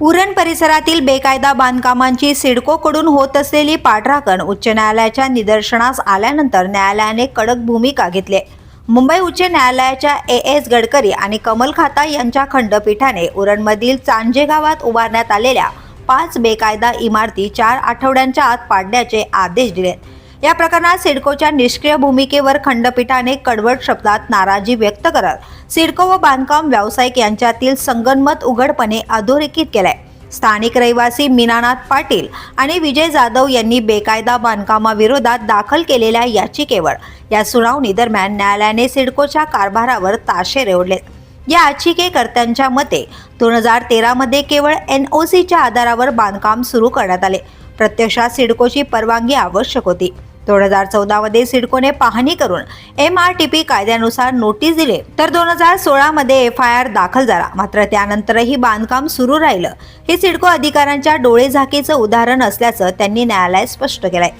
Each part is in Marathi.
उरण परिसरातील बेकायदा बांधकामांची सिडकोकडून होत असलेली पाठराखण उच्च न्यायालयाच्या निदर्शनास आल्यानंतर न्यायालयाने कडक भूमिका घेतली. मुंबई उच्च न्यायालयाच्या ए एस गडकरी आणि कमल खाता यांच्या खंडपीठाने उरणमधील चांजे गावात उभारण्यात आलेल्या पाच बेकायदा इमारती चार आठवड्यांच्या आत पाडण्याचे आदेश दिले. या प्रकरणात सिडकोच्या निष्क्रिय भूमिकेवर खंडपीठाने कडवट शब्दात नाराजी व्यक्त करत सिडको व बांधकाम व्यावसायिक यांच्यातील संगनमत उघडपणे अधोरेखित केलाय. स्थानिक रहिवासी मीनानाथ पाटील आणि विजय जाधव यांनी बेकायदा बांधकामाविरोधात दाखल केलेल्या याचिकेवर या सुनावणी दरम्यान न्यायालयाने सिडकोच्या कारभारावर ताशे रेवडलेत. या याचिकेकर्त्यांच्या मते दोन हजार तेरामध्ये केवळ एन ओ सीच्या आधारावर बांधकाम सुरू करण्यात आले. प्रत्यक्षात सिडकोची परवानगी आवश्यक होती. दोन हजार चौदामध्ये सिडकोने पाहणी करून एम आर टी पी कायद्यानुसार नोटीस दिले. तर दोन हजार सोळामध्ये एफ आय आर दाखल झाला. मात्र त्यानंतरही बांधकाम सुरू राहिलं. हे सिडको अधिकाऱ्यांच्या डोळेझाकीचं उदाहरण असल्याचं त्यांनी न्यायालयात स्पष्ट केलंय.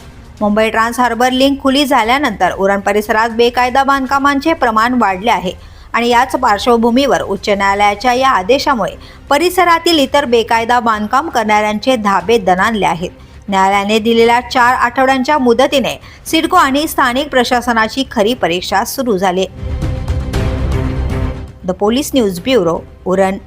मुंबई ट्रान्स हार्बर लिंक खुली झाल्यानंतर उरण परिसरात बेकायदा बांधकामांचे प्रमाण वाढले आहे आणि याच पार्श्वभूमीवर उच्च न्यायालयाच्या या आदेशामुळे परिसरातील इतर बेकायदा बांधकाम करणाऱ्यांचे धाबे दणाणले आहेत. न्यायालयाने दिलेल्या चार आठवड्यांच्या मुदतीने सिडको आणि स्थानिक प्रशासनाची खरी परीक्षा सुरू झाली. The police news bureau Uran.